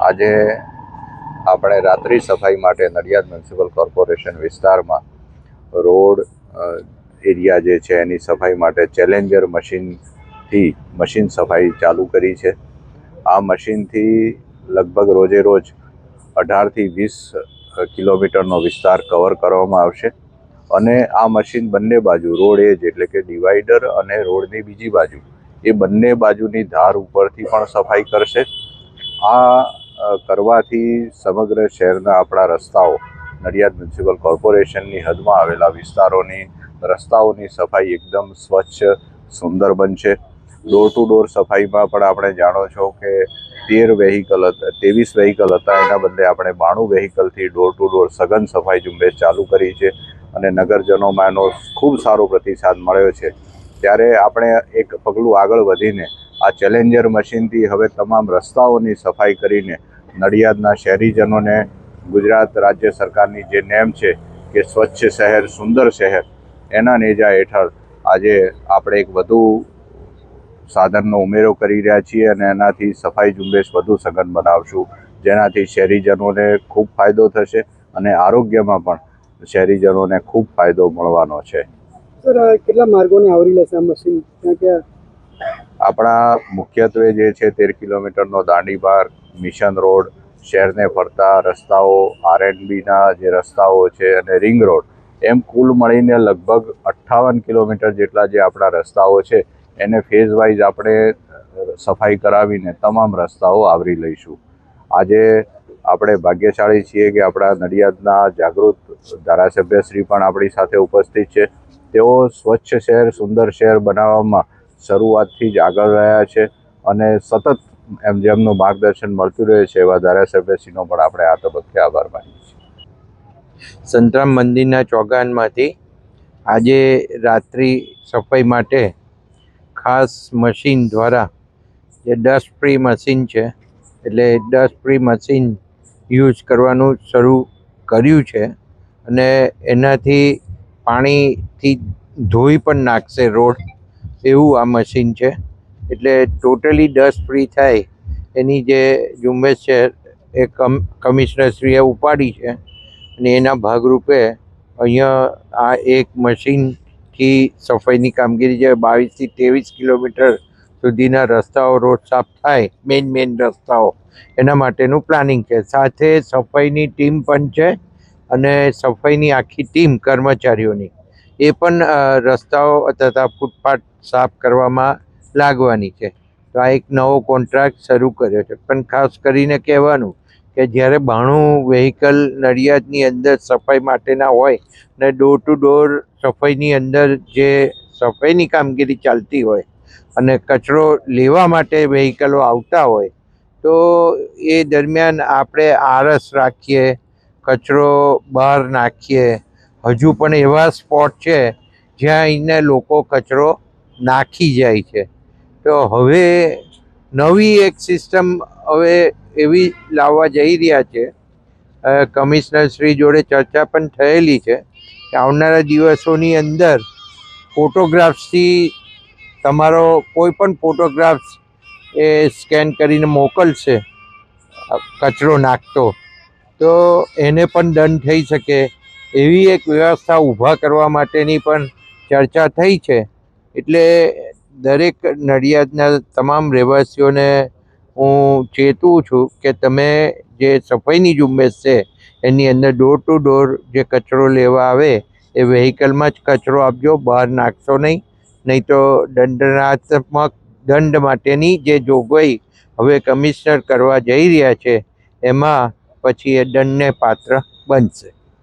આજે આપણે રાત્રિ સફાઈ માટે નડિયાદ મ્યુનિસિપલ કોર્પોરેશન વિસ્તારમાં રોડ એરિયા જે છે એની સફાઈ માટે ચેલેન્જર મશીનથી મશીન સફાઈ ચાલુ કરી છે. આ મશીનથી લગભગ રોજે રોજ અઢારથી વીસ કિલોમીટરનો વિસ્તાર કવર કરવામાં આવશે અને આ મશીન બંને બાજુ, રોડ એજ એટલે કે ડિવાઈડર અને રોડની બીજી બાજુ, એ બંને બાજુની ધાર ઉપરથી પણ સફાઈ કરશે. આ કરવાથી સમગ્ર શહેરના આપણા રસ્તાઓ, નડિયાદ મ્યુનિસિપલ કોર્પોરેશનની હદમાં આવેલા વિસ્તારોની રસ્તાઓની સફાઈ એકદમ સ્વચ્છ, સુંદર બનશે. ડોર ટુ ડોર સફાઈમાં પણ આપણે જાણો છો કે તેર વેહિકલ હતા ત્રેવીસ વેહિકલ હતા. એના બદલે આપણે બાણું વેહિકલથી ડોર ટુ ડોર સઘન સફાઈ ઝુંબેશ ચાલુ કરી છે અને નગરજનોમાં એનો ખૂબ સારો પ્રતિસાદ મળ્યો છે. ત્યારે આપણે એક પગલું આગળ વધીને આ ચેલેન્જર મશીનથી હવે તમામ રસ્તાઓની સફાઈ કરીને નડિયાદના શહેરીજનોને ગુજરાત રાજ્ય સરકારની જે નેમ છે કે સ્વચ્છ શહેર, સુંદર શહેર, એના નેજા હેઠળ આજે આપણે એક વધુ સાધનનો ઉમેરો કરી રહ્યા છીએ અને એનાથી સફાઈ ઝુંબેશ વધુ સઘન બનાવશું. જેનાથી શહેરીજનોને ખૂબ ફાયદો થશે અને આરોગ્યમાં પણ શહેરીજનોને ખૂબ ફાયદો મળવાનો છે. સર કેટલા માર્ગોને આવરી લેશે આ મશીન? ક્યાં કે આપણા મુખ્યત્વે જે છે તેર કિલોમીટરનો દાંડી માર્ગ મિશન રોડ, શહેરને ફરતા રસ્તાઓ, આરએનબીના જે રસ્તાઓ છે અને રિંગ રોડ, એમ કુલ મળીને લગભગ અઠ્ઠાવન કિલોમીટર જેટલા જે આપણા રસ્તાઓ છે, એને ફેઝ વાઇઝ આપણે સફાઈ કરાવીને તમામ રસ્તાઓ આવરી લઈશું. આજે આપણે ભાગ્યશાળી છીએ કે આપણા નડિયાદના જાગૃત ધારાસભ્યશ્રી પણ આપણી સાથે ઉપસ્થિત છે. તેઓ સ્વચ્છ શહેર, સુંદર શહેર બનાવવામાં શરૂઆતથી જ આગળ રહ્યા છે અને સતત એમ જેમનું માર્ગદર્શન મળતું રહે છે એવા ધારાસભ્યશ્રીનો પણ આપણે આ તબક્કે આભાર માનીએ છીએ. સંતરામ મંદિરના ચોગાનમાંથી આજે રાત્રિ સફાઈ માટે ખાસ મશીન દ્વારા જે ડસ્ટ ફ્રી મશીન છે, એટલે ડસ્ટ ફ્રી મશીન યુઝ કરવાનું શરૂ કર્યું છે અને એનાથી પાણીથી ધોઈ પણ નાખશે રોડ એવું આ મશીન છે. એટલે ટોટલી ડસ્ટ ફ્રી થાય. એની જે ઝુંબેશ છે એ કમ કમિશનરશ્રીએ ઉપાડી છે. અને એના ભાગરૂપે અહીંયા આ એક મશીનથી સફાઈની કામગીરી જે બાવીસથી ત્રેવીસ કિલોમીટર સુધીના રસ્તાઓ રોડ સાફ થાય મેઇન મેઇન રસ્તાઓ. એના માટેનું પ્લાનિંગ છે. સાથે સફાઈની ટીમ પણ છે અને સફાઈની આખી ટીમ કર્મચારીઓની. એ પણ રસ્તાઓ તથા ફૂટપાથ સાફ કરવામાં લાગવાની છે. તો આ એક નવો કોન્ટ્રાક્ટ શરૂ કર્યો છે. પણ ખાસ કરીને કહેવાનું કે જ્યારે બાણું વેહિકલ નડિયાદની અંદર સફાઈ માટેના હોય ને ડોર ટુ ડોર સફાઈની અંદર જે સફાઈની કામગીરી ચાલતી હોય અને કચરો લેવા માટે વ્હીકલો આવતા હોય, તો એ દરમિયાન આપણે આરસ રાખીએ, કચરો બહાર નાખીએ હજુ પણ એવા સ્પોટ છે જ્યાં અહીંને લોકો કચરો નાખી જાય છે. તો હવે નવી એક સિસ્ટમ હવે એવી લાવવા જઈ રહ્યા છે. કમિશનર શ્રી જોડે ચર્ચા પણ થયેલી છે આવનારા દિવસોની અંદર ફોટોગ્રાફ્સથી તમારો કોઈ પણ ફોટોગ્રાફ્સ એ સ્કેન કરીને મોકલશે કચરો નાખતો. તો એને પણ દંડ થઈ શકે. એવી એક વ્યવસ્થા ઊભા કરવા માટેની પણ ચર્ચા થઈ છે. એટલે દરેક નડિયાદના તમામ રહેવાસીઓને હું ચેતવું છું કે તમે જે સફાઈની ઝુંબેશ છે, એની અંદર ડોર ટુ ડોર જે કચરો લેવા આવે, એ વેહિકલમાં જ કચરો આપજો, બહાર નાખશો નહીં. નહીં તો દંડનાત્મક દંડ માટેની જે જોગવાઈ હવે કમિશનર કરવા જઈ રહ્યા છે, એમાં પછી એ દંડને પાત્ર બનશે.